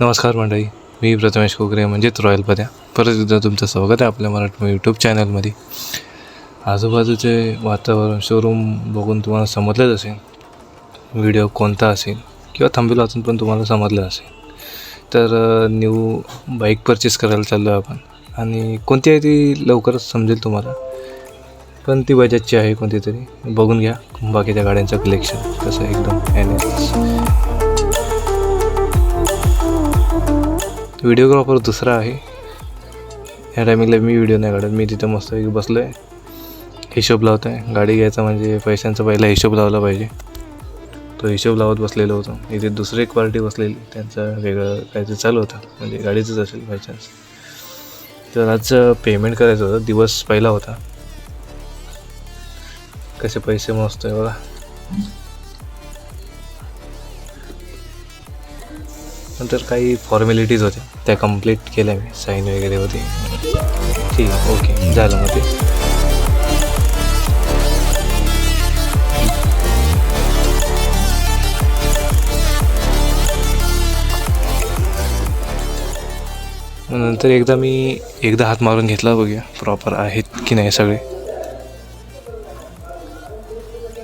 नमस्कार मंडळी मी प्रथमेश कोकरे म्हणजेच रॉयल पद्या. परत एकदा तुमचं स्वागत आहे आपल्या मराठी यूट्यूब चॅनलमध्ये आजूबाजूचे वातावरण शोरूम बघून तुम्हाला समजलंच असेल व्हिडिओ कोणता असेल किंवा थांबेल वाचून पण तुम्हाला समजलं असेल. तर न्यू बाईक परचेस करायला चाललो आहे आपण. आणि कोणती आहे ती लवकरच समजेल तुम्हाला. पण ती बजाजची आहे कोणती तरी बघून घ्या बाकीच्या गाड्यांचं कलेक्शन कसं एकदम एन व्हिडिओग्राफर दुसरा आहे. ह्या टायमिंगला मी व्हिडिओ नाही काढत. मी तिथं मस्त बसलो आहे हिशोब लावतो आहे गाडी घ्यायचा म्हणजे पैशांचा पहिला हिशोब लावला पाहिजे. तो हिशोब लावत बसलेलो होतो. इथे दुसरी एक पार्टी बसलेली. त्यांचं वेगळं काहीतरी चालू होतं. म्हणजे गाडीचंच असेल बायचान्स तर आज पेमेंट करायचं होतं. दिवस पहिला होता. कसे पैसे मस्त आहे बघा. नंतर काही फॉर्मॅलिटीज होत्या त्या कंप्लीट केल्या मी. साईन वगैरे होती. ठीक आहे ओके झालं मग ते. नंतर एकदा मी एकदा हात मारून घेतला बघूया प्रॉपर आहेत की नाही सगळे.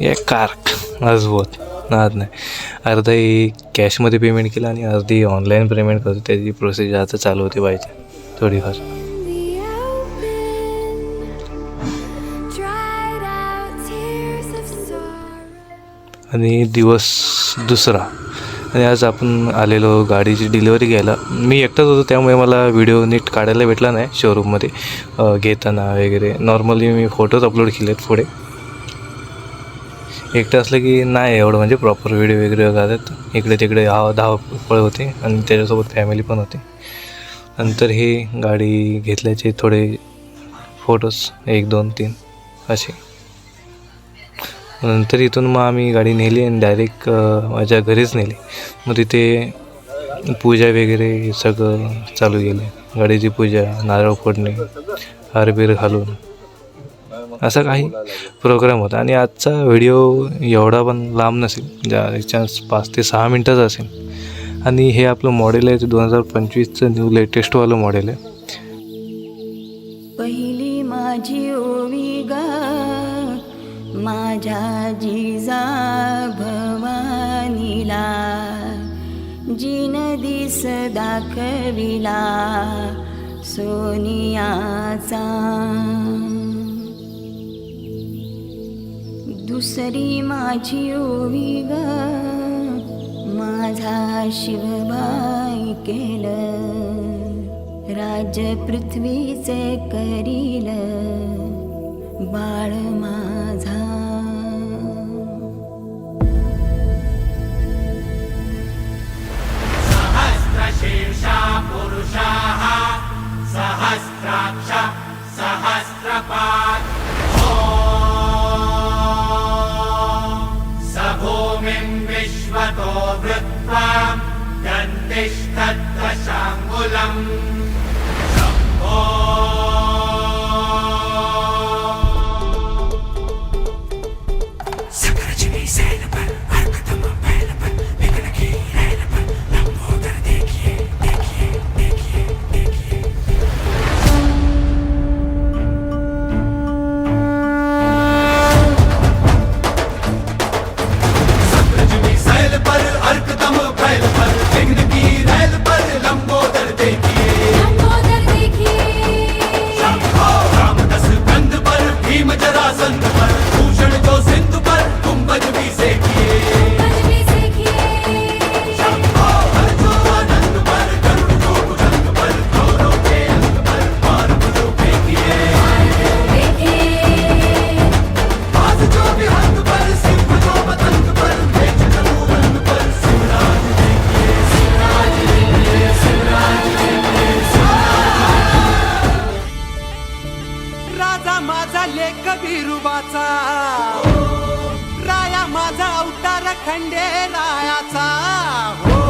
या कार्क मजबूत नाद नाही. अर्धाही कॅशमध्ये पेमेंट केलं आणि अर्धी ऑनलाईन पेमेंट करतो. त्याची प्रोसेस आता चालू होती पाहिजे थोडीफार. आणि दिवस दुसरा. आणि आज आपण आलेलो गाडीची डिलिव्हरी घ्यायला. मी एकटाच होतो त्यामुळे मला व्हिडिओ नीट काढायला भेटला नाही शोरूममध्ये घेताना वगैरे. नॉर्मली मी फोटोज अपलोड केलेत पुढे. एकटं असलं की नाही एवढं म्हणजे प्रॉपर व्हिडिओ वगैरे काढत इकडे तिकडे हा धावपळ होते आणि त्याच्यासोबत फॅमिली पण होती. नंतर ही गाडी घेतल्याचे थोडे फोटोज एक दोन तीन असे. नंतर इथून मग आम्ही गाडी नेली आणि डायरेक्ट माझ्या घरीच नेली. मग तिथे पूजा वगैरे सगळं चालू केलं. गाडीची पूजा नारळ फोडणे हारबीर घालून. असा काही प्रोग्राम होता. आणि आजचा व्हिडिओ एवढा पण लांब नसेल ज्या चान्स पाच ते सहा मिनटाचा असेल. आणि हे आपलं मॉडेल आहे ते दोन हजार पंचवीसचं न्यू लेटेस्टवालं मॉडेल आहे. पहिली माझी ओवी ग माझ्या जिजा भवानीला. जिन दिस दाखविला सोनियाचा. दुसरी माझी ओवी ग. माझा शिवबाई केलं. राज्य पृथ्वीचे करील. बाळ माझा भूमिं विश्वतो वृत्वा दन्तिष्ठद्दशाङ्गुलम् शम्भो राजा माझा लेख बिरुबाचा राया माझा अवतार खंडे रायाचा हो.